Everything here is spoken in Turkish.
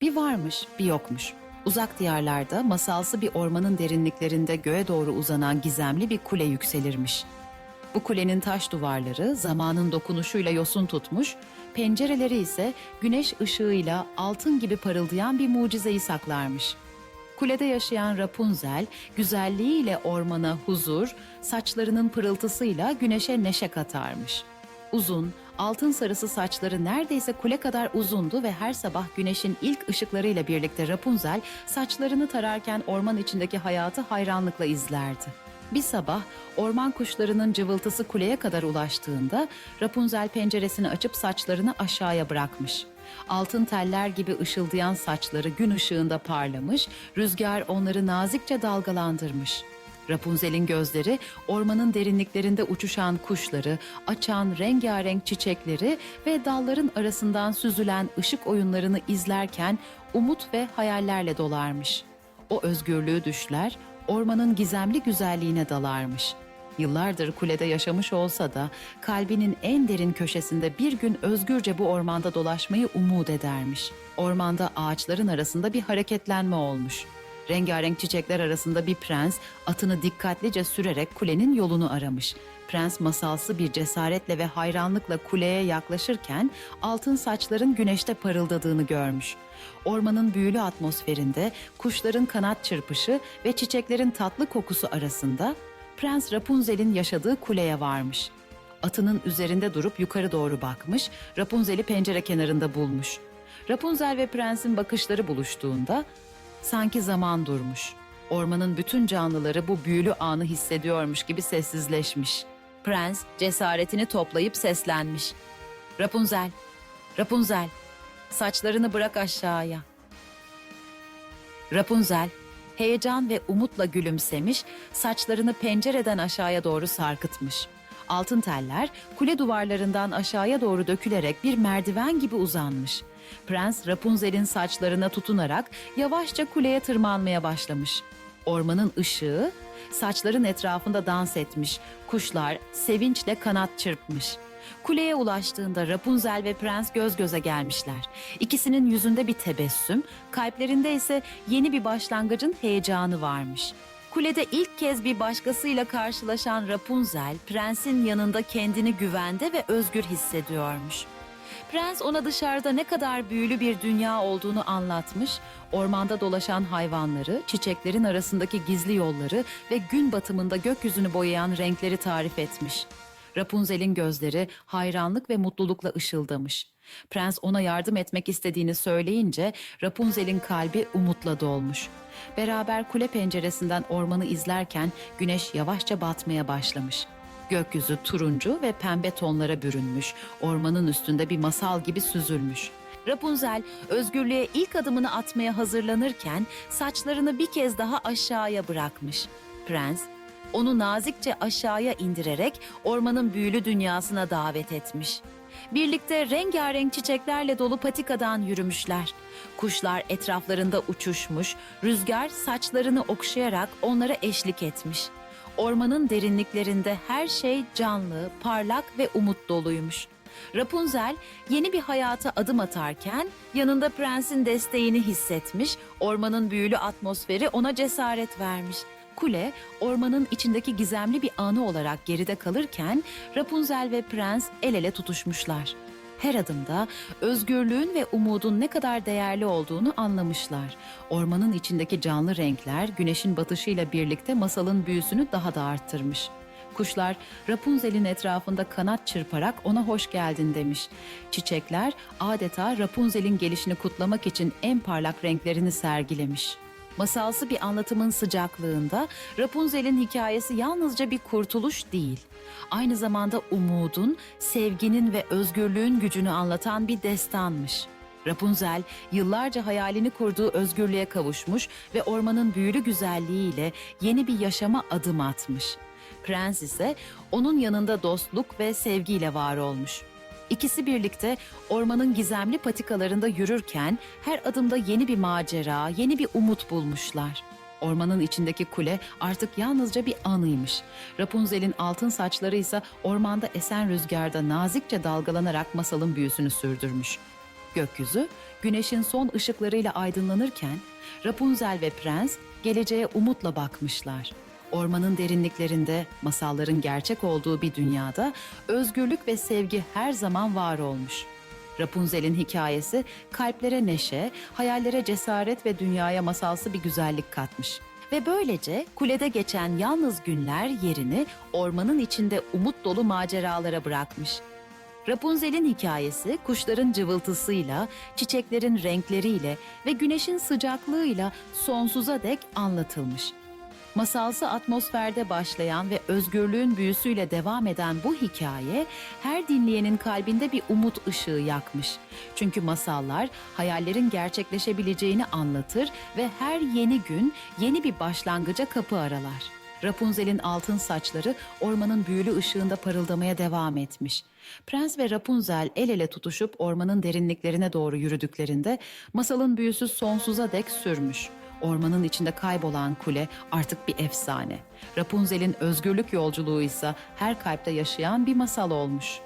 Bir varmış, bir yokmuş. Uzak diyarlarda masalsı bir ormanın derinliklerinde göğe doğru uzanan gizemli bir kule yükselirmiş. Bu kulenin taş duvarları zamanın dokunuşuyla yosun tutmuş, pencereleri ise güneş ışığıyla altın gibi parıldayan bir mucizeyi saklarmış. Kulede yaşayan Rapunzel, güzelliğiyle ormana huzur, saçlarının pırıltısıyla güneşe neşe katarmış. Uzun, altın sarısı saçları neredeyse kule kadar uzundu ve her sabah güneşin ilk ışıklarıyla birlikte Rapunzel saçlarını tararken orman içindeki hayatı hayranlıkla izlerdi. Bir sabah orman kuşlarının cıvıltısı kuleye kadar ulaştığında Rapunzel penceresini açıp saçlarını aşağıya bırakmış. Altın teller gibi ışıldayan saçları gün ışığında parlamış, rüzgar onları nazikçe dalgalandırmış. Rapunzel'in gözleri ormanın derinliklerinde uçuşan kuşları, açan rengarenk çiçekleri ve dalların arasından süzülen ışık oyunlarını izlerken umut ve hayallerle dolarmış. O özgürlüğü düşler, ormanın gizemli güzelliğine dalarmış. Yıllardır kulede yaşamış olsa da kalbinin en derin köşesinde bir gün özgürce bu ormanda dolaşmayı umut edermiş. Ormanda ağaçların arasında bir hareketlenme olmuş. Rengarenk çiçekler arasında bir prens atını dikkatlice sürerek kulenin yolunu aramış. Prens masalsı bir cesaretle ve hayranlıkla kuleye yaklaşırken altın saçların güneşte parıldadığını görmüş. Ormanın büyülü atmosferinde kuşların kanat çırpışı ve çiçeklerin tatlı kokusu arasında Prens Rapunzel'in yaşadığı kuleye varmış. Atının üzerinde durup yukarı doğru bakmış, Rapunzel'i pencere kenarında bulmuş. Rapunzel ve prensin bakışları buluştuğunda sanki zaman durmuş. Ormanın bütün canlıları bu büyülü anı hissediyormuş gibi sessizleşmiş. Prens cesaretini toplayıp seslenmiş. Rapunzel, Rapunzel, saçlarını bırak aşağıya. Rapunzel heyecan ve umutla gülümsemiş, saçlarını pencereden aşağıya doğru sarkıtmış. Altın teller kule duvarlarından aşağıya doğru dökülerek bir merdiven gibi uzanmış. Prens Rapunzel'in saçlarına tutunarak yavaşça kuleye tırmanmaya başlamış. Ormanın ışığı saçların etrafında dans etmiş. Kuşlar sevinçle kanat çırpmış. Kuleye ulaştığında Rapunzel ve prens göz göze gelmişler. İkisinin yüzünde bir tebessüm, kalplerinde ise yeni bir başlangıcın heyecanı varmış. Kulede ilk kez bir başkasıyla karşılaşan Rapunzel, prensin yanında kendini güvende ve özgür hissediyormuş. Prens ona dışarıda ne kadar büyülü bir dünya olduğunu anlatmış, ormanda dolaşan hayvanları, çiçeklerin arasındaki gizli yolları ve gün batımında gökyüzünü boyayan renkleri tarif etmiş. Rapunzel'in gözleri hayranlık ve mutlulukla ışıldamış. Prens ona yardım etmek istediğini söyleyince Rapunzel'in kalbi umutla dolmuş. Beraber kule penceresinden ormanı izlerken güneş yavaşça batmaya başlamış. Gökyüzü turuncu ve pembe tonlara bürünmüş, ormanın üstünde bir masal gibi süzülmüş. Rapunzel özgürlüğe ilk adımını atmaya hazırlanırken saçlarını bir kez daha aşağıya bırakmış. Prens onu nazikçe aşağıya indirerek ormanın büyülü dünyasına davet etmiş. Birlikte rengarenk çiçeklerle dolu patikadan yürümüşler. Kuşlar etraflarında uçuşmuş, rüzgar saçlarını okşayarak onlara eşlik etmiş. Ormanın derinliklerinde her şey canlı, parlak ve umut doluymuş. Rapunzel yeni bir hayata adım atarken yanında prensin desteğini hissetmiş, ormanın büyülü atmosferi ona cesaret vermiş. Kule, ormanın içindeki gizemli bir anı olarak geride kalırken Rapunzel ve prens el ele tutuşmuşlar. Her adımda özgürlüğün ve umudun ne kadar değerli olduğunu anlamışlar. Ormanın içindeki canlı renkler güneşin batışıyla birlikte masalın büyüsünü daha da arttırmış. Kuşlar Rapunzel'in etrafında kanat çırparak ona hoş geldin demiş. Çiçekler adeta Rapunzel'in gelişini kutlamak için en parlak renklerini sergilemiş. Masalsı bir anlatımın sıcaklığında Rapunzel'in hikayesi yalnızca bir kurtuluş değil, aynı zamanda umudun, sevginin ve özgürlüğün gücünü anlatan bir destanmış. Rapunzel yıllarca hayalini kurduğu özgürlüğe kavuşmuş ve ormanın büyülü güzelliğiyle yeni bir yaşama adım atmış. Prens ise onun yanında dostluk ve sevgiyle var olmuş. İkisi birlikte ormanın gizemli patikalarında yürürken her adımda yeni bir macera, yeni bir umut bulmuşlar. Ormanın içindeki kule artık yalnızca bir anıymış. Rapunzel'in altın saçları ise ormanda esen rüzgarda nazikçe dalgalanarak masalın büyüsünü sürdürmüş. Gökyüzü güneşin son ışıklarıyla aydınlanırken Rapunzel ve prens geleceğe umutla bakmışlar. Ormanın derinliklerinde masalların gerçek olduğu bir dünyada özgürlük ve sevgi her zaman var olmuş. Rapunzel'in hikayesi kalplere neşe, hayallere cesaret ve dünyaya masalsı bir güzellik katmış. Ve böylece kulede geçen yalnız günler yerini ormanın içinde umut dolu maceralara bırakmış. Rapunzel'in hikayesi kuşların cıvıltısıyla, çiçeklerin renkleriyle ve güneşin sıcaklığıyla sonsuza dek anlatılmış. Masalsı atmosferde başlayan ve özgürlüğün büyüsüyle devam eden bu hikaye her dinleyenin kalbinde bir umut ışığı yakmış. Çünkü masallar hayallerin gerçekleşebileceğini anlatır ve her yeni gün yeni bir başlangıca kapı aralar. Rapunzel'in altın saçları ormanın büyülü ışığında parıldamaya devam etmiş. Prens ve Rapunzel el ele tutuşup ormanın derinliklerine doğru yürüdüklerinde masalın büyüsü sonsuza dek sürmüş. Ormanın içinde kaybolan kule artık bir efsane. Rapunzel'in özgürlük yolculuğu ise her kalpte yaşayan bir masal olmuş.